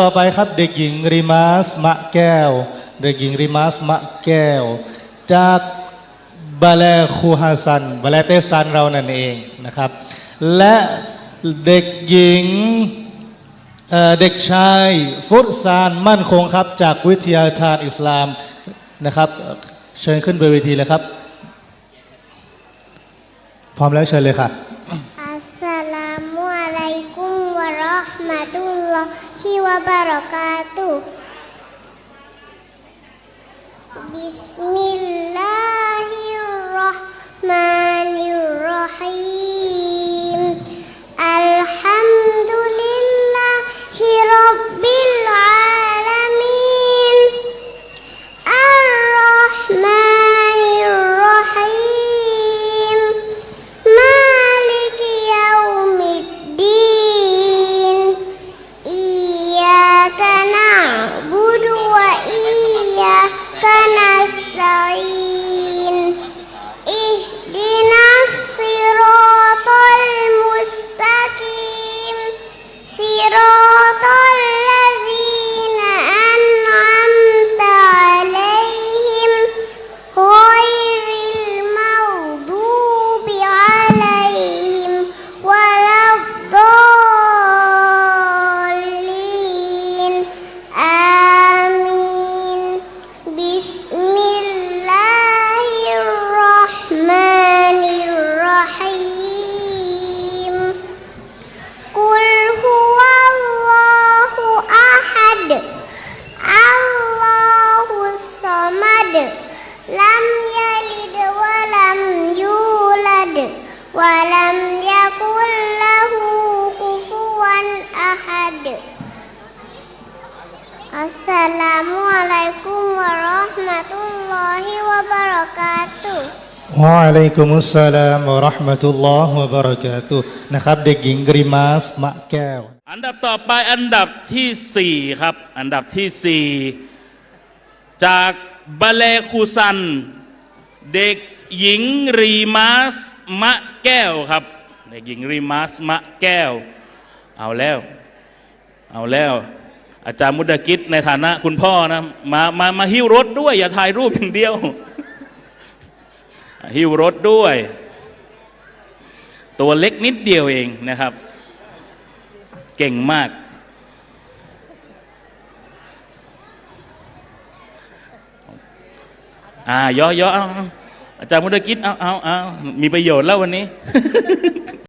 ต่อไปครับเด็กหญิงริมาสมะแก้ว เด็กหญิงริมาสมะแก้ว จากบาเลคูฮัสซันบาเลเตซันเรานั่นเองนะครับ และเด็กหญิงเเด็กชายฟุตซานมั่นคงครับจากวิทยาทานอิสลามนะครับ เชิญขึ้นบนเวทีเลยครับ พร้อมแล้วเชิญเลยค่ะ warahmatullahi wabarakatuh. Bismillahirrahmanirrahim. lam yalid wa lam yulad wa lam yakul lahu kufuwan ahad. Assalamualaikum warahmatullahi wabarakatuh. วะอะลัยกุมุสสลามวะราะห์มะตุลลอฮ์วะบะเราะกาตุนะครับเด็กหญิงกริมาสมะแก้ว อันดับต่อไปอันดับที่ 4 ครับ อันดับที่ 4 จาก บาเลคูซัน เด็กหญิงรีมาสมะแก้วครับ เด็กหญิงรีมาสมะแก้ว เอาแล้ว เอาแล้ว อาจารย์มุดกิจในฐานะคุณพ่อนะมามามาหิ้วรถด้วย อย่าถ่ายรูปอย่างเดียว หิ้วรถด้วย ตัวเล็กนิดเดียวเองนะครับ เก่งมาก อ่าย่อย่อเอาอาอาจารย์มุดกิจเอาเอาเอามีประโยชน์แล้ววันนี้